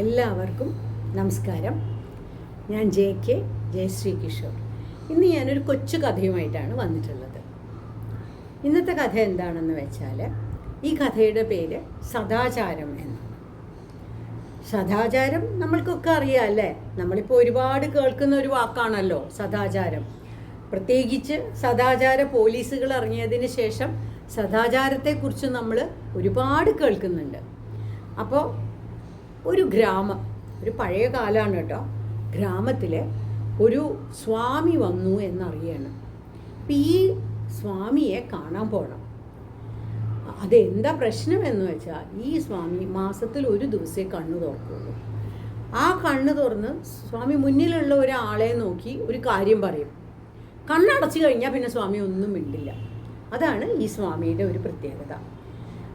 എല്ലാവർക്കും നമസ്കാരം. ഞാൻ ജെ കെ ജയശ്രീ കിഷോർ ഇന്ന് ഞാനൊരു കൊച്ചു കഥയുമായിട്ടാണ് വന്നിട്ടുള്ളത്. ഇന്നത്തെ കഥ എന്താണെന്ന് വെച്ചാൽ ഈ കഥയുടെ പേര് സദാചാരം എന്നാണ്. സദാചാരം നമ്മൾക്കൊക്കെ അറിയാം അല്ലേ? നമ്മളിപ്പോൾ ഒരുപാട് കേൾക്കുന്ന ഒരു വാക്കാണല്ലോ സദാചാരം. പ്രത്യേകിച്ച് സദാചാര പോലീസുകൾ ഇറങ്ങിയതിന് ശേഷം സദാചാരത്തെക്കുറിച്ച് നമ്മൾ ഒരുപാട് കേൾക്കുന്നുണ്ട്. അപ്പോൾ ഒരു ഗ്രാമം ഒരു പഴയ കാലമാണ് കേട്ടോ. ഗ്രാമത്തിൽ ഒരു സ്വാമി വന്നു എന്നറിയണം. അപ്പം ഈ സ്വാമിയെ കാണാൻ പോകണം അതെന്താ പ്രശ്നം എന്ന് വെച്ചാൽ ഈ സ്വാമി മാസത്തിൽ ഒരു ദിവസമേ കണ്ണു തുറക്കുള്ളൂ. ആ കണ്ണ് തുറന്ന് സ്വാമി മുന്നിലുള്ള ഒരാളെ നോക്കി ഒരു കാര്യം പറയും. കണ്ണടച്ചു കഴിഞ്ഞാൽ പിന്നെ സ്വാമി ഒന്നും മിണ്ടില്ല. അതാണ് ഈ സ്വാമിയുടെ ഒരു പ്രത്യേകത.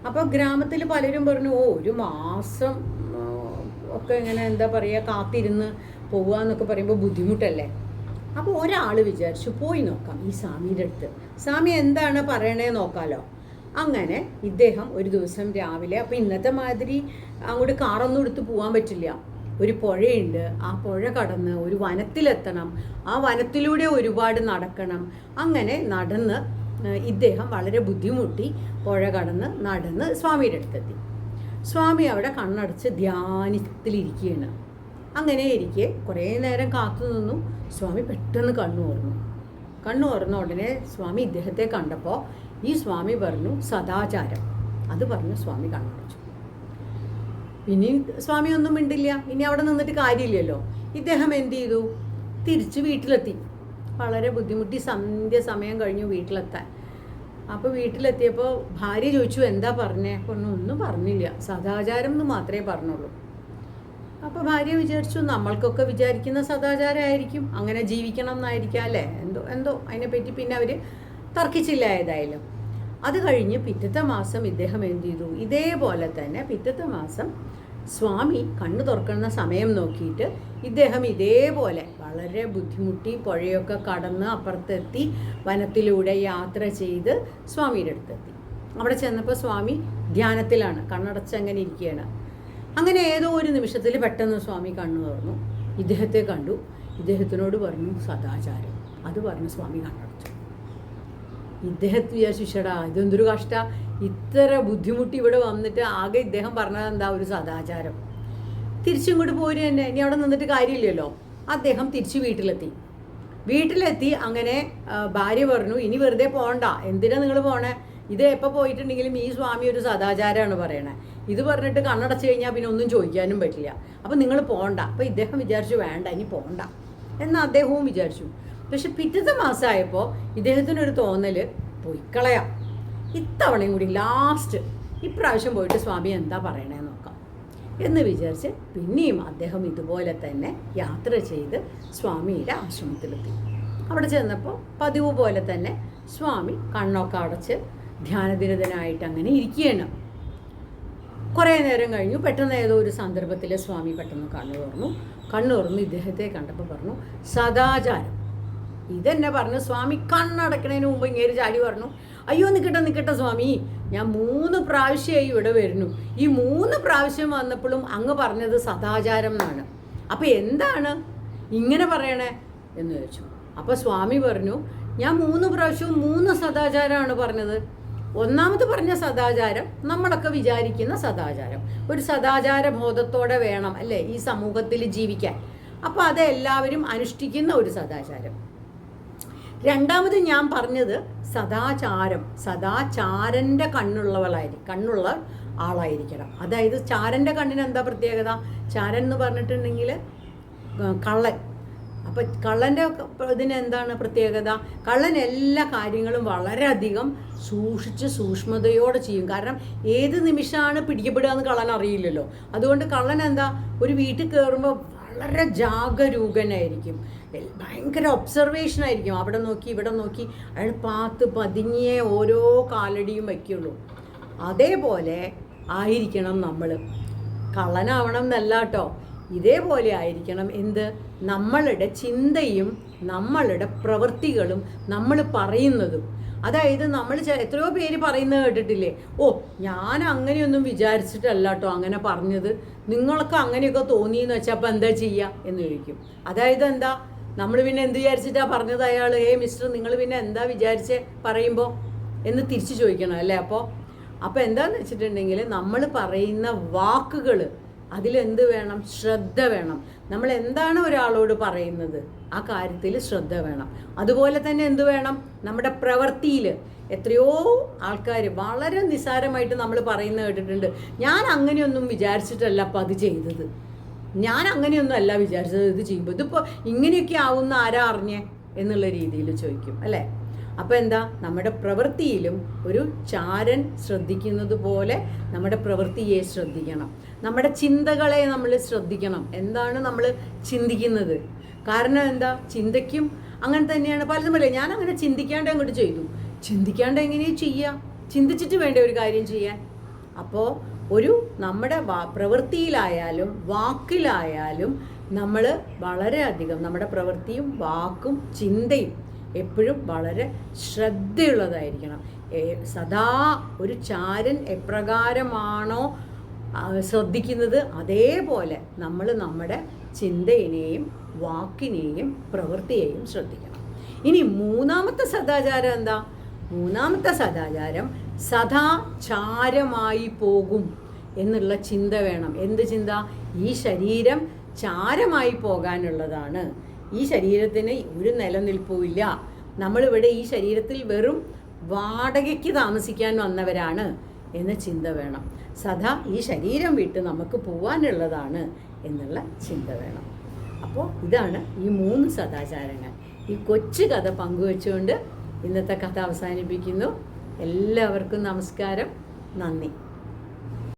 അപ്പോൾ ഗ്രാമത്തിൽ പലരും പറഞ്ഞു ഓ ഒരു മാസം ഒക്കെ ഇങ്ങനെ എന്താ പറയുക കാത്തിരുന്ന് പോവുക എന്നൊക്കെ പറയുമ്പോൾ ബുദ്ധിമുട്ടല്ലേ? അപ്പോൾ ഒരാൾ വിചാരിച്ചു പോയി നോക്കാം ഈ സ്വാമിയുടെ അടുത്ത്. സ്വാമി എന്താണ് പറയണേ നോക്കാലോ. അങ്ങനെ ഇദ്ദേഹം ഒരു ദിവസം രാവിലെ അപ്പോൾ ഇന്നത്തെ മാതിരി അങ്ങോട്ട് കാറൊന്നും എടുത്ത് പോകാൻ പറ്റില്ല. ഒരു പുഴയുണ്ട്. ആ പുഴ കടന്ന് ഒരു വനത്തിലെത്തണം. ആ വനത്തിലൂടെ ഒരുപാട് നടക്കണം. അങ്ങനെ നടന്ന് ഇദ്ദേഹം വളരെ ബുദ്ധിമുട്ടി പുഴ കടന്ന് നടന്ന് സ്വാമിയുടെ അടുത്തെത്തി. സ്വാമി അവിടെ കണ്ണടച്ച് ധ്യാനത്തിലിരിക്കുകയാണ് അങ്ങനെ ഇരിക്കെ കുറേ നേരം കാത്തു നിന്നു. സ്വാമി പെട്ടെന്ന് കണ്ണു ഓർന്നു. കണ്ണു ഓർന്ന ഉടനെ സ്വാമി ഇദ്ദേഹത്തെ കണ്ടപ്പോൾ ഈ സ്വാമി പറഞ്ഞു സദാചാരം. അത് പറഞ്ഞു സ്വാമി കണ്ണടച്ചു. ഇനി സ്വാമി ഒന്നും മിണ്ടില്ല. ഇനി അവിടെ നിന്നിട്ട് കാര്യമില്ലല്ലോ. ഇദ്ദേഹം എന്ത് ചെയ്തു? തിരിച്ച് വീട്ടിലെത്തി. വളരെ ബുദ്ധിമുട്ടി സന്ധ്യ സമയം കഴിഞ്ഞു വീട്ടിലെത്താൻ. അപ്പോൾ വീട്ടിലെത്തിയപ്പോൾ ഭാര്യ ചോദിച്ചു എന്താ പറഞ്ഞേ? പറഞ്ഞു ഒന്നും പറഞ്ഞില്ല. സദാചാരം എന്ന് മാത്രമേ പറഞ്ഞുള്ളൂ. അപ്പോൾ ഭാര്യ വിചാരിച്ചു നമ്മൾക്കൊക്കെ വിചാരിക്കുന്ന സദാചാരമായിരിക്കും. അങ്ങനെ ജീവിക്കണം എന്നായിരിക്കാം അല്ലേ? എന്തോ എന്തോ. അതിനെപ്പറ്റി പിന്നെ അവർ തർക്കിച്ചില്ല ഏതായാലും അത് കഴിഞ്ഞ് പിറ്റത്തെ മാസം ഇദ്ദേഹം എന്ത് ചെയ്തു? ഇതേപോലെ തന്നെ പിറ്റത്തെ മാസം സ്വാമി കണ്ണു തുറക്കുന്ന സമയം നോക്കിയിട്ട് ഇദ്ദേഹം ഇതേപോലെ വളരെ ബുദ്ധിമുട്ടി പുഴയൊക്കെ കടന്ന് അപ്പുറത്തെത്തി വനത്തിലൂടെ യാത്ര ചെയ്ത് സ്വാമിയുടെ അടുത്തെത്തി. അവിടെ ചെന്നപ്പോൾ സ്വാമി ധ്യാനത്തിലാണ് കണ്ണടച്ചങ്ങനെ ഇരിക്കുകയാണ്. അങ്ങനെ ഏതോ ഒരു നിമിഷത്തിൽ പെട്ടെന്ന് സ്വാമി കണ്ണു തുറന്നു. ഇദ്ദേഹത്തെ കണ്ടു. ഇദ്ദേഹത്തിനോട് പറഞ്ഞു സദാചാരം. അത് പറഞ്ഞു സ്വാമി കണ്ണടച്ചു. ഇദ്ദേഹത്തെ വിചാരിച്ചു "ശ്ശെടാ, ഇതെന്തൊരു കഷ്ട ഇത്ര ബുദ്ധിമുട്ടി ഇവിടെ വന്നിട്ട് ആകെ ഇദ്ദേഹം പറഞ്ഞത് എന്താ ഒരു സദാചാരം. തിരിച്ചിങ്ങോട്ട് പോര് തന്നെ. ഇനി അവിടെ നിന്നിട്ട് കാര്യമില്ലല്ലോ. അദ്ദേഹം തിരിച്ച് വീട്ടിലെത്തി. വീട്ടിലെത്തി അങ്ങനെ ഭാര്യ പറഞ്ഞു ഇനി വെറുതെ പോകണ്ട എന്തിനാ നിങ്ങൾ പോണേ? ഇത് എപ്പോൾ പോയിട്ടുണ്ടെങ്കിലും ഈ സ്വാമി ഒരു സദാചാരമാണ് പറയണേ. ഇത് പറഞ്ഞിട്ട് കണ്ണടച്ചു കഴിഞ്ഞാൽ പിന്നെ ഒന്നും ചോദിക്കാനും പറ്റില്ല. അപ്പം നിങ്ങൾ പോകണ്ട അപ്പോൾ ഇദ്ദേഹം വിചാരിച്ചു വേണ്ട ഇനി പോകണ്ട എന്ന് അദ്ദേഹവും വിചാരിച്ചു. പക്ഷെ പിറ്റത്തെ മാസമായപ്പോൾ ഇദ്ദേഹത്തിനൊരു തോന്നൽ പൊയ്ക്കളയാം. ഇത്തവണയും കൂടി ലാസ്റ്റ് ഇപ്രാവശ്യം പോയിട്ട് സ്വാമി എന്താ പറയണേ നോക്കാം. എന്ന് വിചാരിച്ച് പിന്നെയും അദ്ദേഹം ഇതുപോലെ തന്നെ യാത്ര ചെയ്ത് സ്വാമിയുടെ ആശ്രമത്തിലെത്തി. അവിടെ ചെന്നപ്പോൾ പതിവ് പോലെ തന്നെ സ്വാമി കണ്ണൊക്കെ അടച്ച് ധ്യാനദിനതനായിട്ട് അങ്ങനെ ഇരിക്കുകയാണ്. കുറേ നേരം കഴിഞ്ഞു. പെട്ടെന്ന് ഏതോ ഒരു സന്ദർഭത്തിൽ സ്വാമി പെട്ടെന്ന് കണ്ണു തുറന്നു കണ്ണു തുറന്ന് ഇദ്ദേഹത്തെ കണ്ടപ്പോൾ പറഞ്ഞു സദാചാരം. ഇതെന്നെ പറഞ്ഞു സ്വാമി കണ്ണടക്കണതിന് മുമ്പ് ഇങ്ങേര് ചാടി പറഞ്ഞു. അയ്യോ നിൽക്കട്ടെ നിൽക്കട്ടെ സ്വാമി. ഞാൻ മൂന്ന് പ്രാവശ്യമായി ഇവിടെ വരുന്നു. ഈ മൂന്ന് പ്രാവശ്യം വന്നപ്പോഴും അങ്ങ് പറഞ്ഞത് സദാചാരം എന്നാണ്. അപ്പം എന്താണ്? ഇങ്ങനെ പറയണേ? എന്ന് ചോദിച്ചു. അപ്പോൾ സ്വാമി പറഞ്ഞു ഞാൻ മൂന്ന് പ്രാവശ്യവും മൂന്ന് സദാചാരമാണ് പറഞ്ഞത്. ഒന്നാമത് പറഞ്ഞ സദാചാരം നമ്മളൊക്കെ വിചാരിക്കുന്ന സദാചാരം. ഒരു സദാചാര ബോധത്തോടെ വേണം അല്ലേ ഈ സമൂഹത്തിൽ ജീവിക്കാൻ. അപ്പോൾ അത് എല്ലാവരും അനുഷ്ഠിക്കുന്ന ഒരു സദാചാരം. രണ്ടാമത് ഞാൻ പറഞ്ഞത് സദാചാരം സദാചാരന്റെ കണ്ണുള്ളവളായിരിക്കും കണ്ണുള്ള ആളായിരിക്കണം. അതായത് ചാരന്റെ കണ്ണിന് എന്താ പ്രത്യേകത? ചാരൻ എന്ന് പറഞ്ഞിട്ടുണ്ടെങ്കിൽ കള്ളൻ. അപ്പം കള്ളന്റെ ഇതിന് എന്താണ് പ്രത്യേകത? കള്ളൻ എല്ലാ കാര്യങ്ങളും വളരെയധികം സൂക്ഷിച്ച് സൂക്ഷ്മതയോടെ ചെയ്യും. കാരണം ഏത് നിമിഷമാണ് പിടിക്കപ്പെടുക എന്ന് കള്ളൻ അറിയില്ലല്ലോ. അതുകൊണ്ട് കള്ളൻ എന്താ? ഒരു വീട്ടിൽ കയറുമ്പോൾ വളരെ ജാഗരൂകനായിരിക്കും. ഭയങ്കര ഒബ്സർവേഷൻ ആയിരിക്കും. അവിടെ നോക്കി ഇവിടെ നോക്കി. അയാൾ പാത്ത് പതുങ്ങിയേ ഓരോ കാലടിയും വയ്ക്കുള്ളൂ. അതേപോലെ ആയിരിക്കണം നമ്മൾ കള്ളനാവണം എന്നല്ല കേട്ടോ ഇതേപോലെ ആയിരിക്കണം എന്ത്? നമ്മളുടെ ചിന്തയും നമ്മളുടെ പ്രവൃത്തികളും നമ്മൾ പറയുന്നതും. അതായത് നമ്മൾ എത്രയോ പേര് പറയുന്നത് കേട്ടിട്ടില്ലേ? ഓ ഞാൻ അങ്ങനെയൊന്നും വിചാരിച്ചിട്ടല്ല കേട്ടോ അങ്ങനെ പറഞ്ഞത്. നിങ്ങൾക്ക് അങ്ങനെയൊക്കെ തോന്നിയെന്ന് വെച്ചാൽ അപ്പം എന്താ ചെയ്യുക എന്ന് ചോദിക്കും. അതായത് എന്താ? നമ്മൾ പിന്നെ എന്ത് വിചാരിച്ചിട്ടാ പറഞ്ഞത് അയാൾ ഏ മിസ്റ്റർ നിങ്ങൾ പിന്നെ എന്താ വിചാരിച്ച്? പറയുമ്പോൾ എന്ന് തിരിച്ചു ചോദിക്കണം അല്ലേ? അപ്പോൾ അപ്പോൾ എന്താണെന്ന് വെച്ചിട്ടുണ്ടെങ്കിൽ നമ്മൾ പറയുന്ന വാക്കുകൾ അതിലെന്ത് വേണം? ശ്രദ്ധ വേണം. നമ്മൾ എന്താണ് ഒരാളോട് പറയുന്നത്? ആ കാര്യത്തിൽ ശ്രദ്ധ വേണം. അതുപോലെ തന്നെ എന്ത് വേണം? നമ്മുടെ പ്രവൃത്തിയിൽ എത്രയോ ആൾക്കാർ വളരെ നിസ്സാരമായിട്ട് നമ്മൾ പറയുന്നത് കേട്ടിട്ടുണ്ട്. ഞാൻ അങ്ങനെയൊന്നും വിചാരിച്ചിട്ടല്ല അപ്പം അത് ചെയ്തത്. ഞാൻ അങ്ങനെയൊന്നും അല്ല വിചാരിച്ചത് ഇത് ചെയ്യുമ്പോൾ. ഇതിപ്പോൾ ഇങ്ങനെയൊക്കെ ആവുന്ന ആരാ അറിഞ്ഞേ? എന്നുള്ള രീതിയിൽ ചോദിക്കും അല്ലേ? അപ്പോൾ എന്താ? നമ്മുടെ പ്രവൃത്തിയിലും ഒരു ചാരൻ ശ്രദ്ധിക്കുന്നത് പോലെ നമ്മുടെ പ്രവൃത്തിയെ ശ്രദ്ധിക്കണം. നമ്മുടെ ചിന്തകളെ നമ്മൾ ശ്രദ്ധിക്കണം. എന്താണ് നമ്മൾ ചിന്തിക്കുന്നത്? കാരണം എന്താ? ചിന്തയ്ക്കും അങ്ങനെ തന്നെയാണ്. പലതും പോലെ ഞാൻ അങ്ങനെ ചിന്തിക്കാണ്ട് അങ്ങോട്ട് ചെയ്തു. ചിന്തിക്കാണ്ട് എങ്ങനെയാണ് ചെയ്യുക ചിന്തിച്ചിട്ട് വേണ്ട ഒരു കാര്യം ചെയ്യാൻ? അപ്പോൾ ഒരു നമ്മുടെ പ്രവൃത്തിയിലായാലും വാക്കിലായാലും നമ്മൾ വളരെയധികം നമ്മുടെ പ്രവൃത്തിയും വാക്കും ചിന്തയും എപ്പോഴും വളരെ ശ്രദ്ധയുള്ളതായിരിക്കണം. സദാ ഒരു ചാരൻ എപ്രകാരമാണോ ശ്രദ്ധിക്കുന്നത് അതേപോലെ നമ്മൾ നമ്മുടെ ചിന്തയിനെയും വാക്കിനെയും പ്രവൃത്തിയെയും ശ്രദ്ധിക്കണം. ഇനി മൂന്നാമത്തെ സദാചാരം എന്താ? മൂന്നാമത്തെ സദാചാരം സദാചാരമായി പോകും എന്നുള്ള ചിന്ത വേണം. എന്ത് ചിന്ത? ഈ ശരീരം ചാരമായി പോകാനുള്ളതാണ്. ഈ ശരീരത്തിന് ഒരു നിലനിൽപ്പുമില്ല. നമ്മളിവിടെ ഈ ശരീരത്തിൽ വെറും വാടകയ്ക്ക് താമസിക്കാൻ വന്നവരാണ് എന്ന ചിന്ത വേണം. സദാ ഈ ശരീരം വിട്ട് നമുക്ക് പോവാനുള്ളതാണ് എന്നുള്ള ചിന്ത വേണം. അപ്പോൾ ഇതാണ് ഈ മൂന്ന് സദാചാരങ്ങൾ. ഈ കൊച്ചു കഥ പങ്കുവെച്ചുകൊണ്ട് ഇന്നത്തെ കഥ അവസാനിപ്പിക്കുന്നു. എല്ലാവർക്കും നമസ്കാരം. നന്ദി.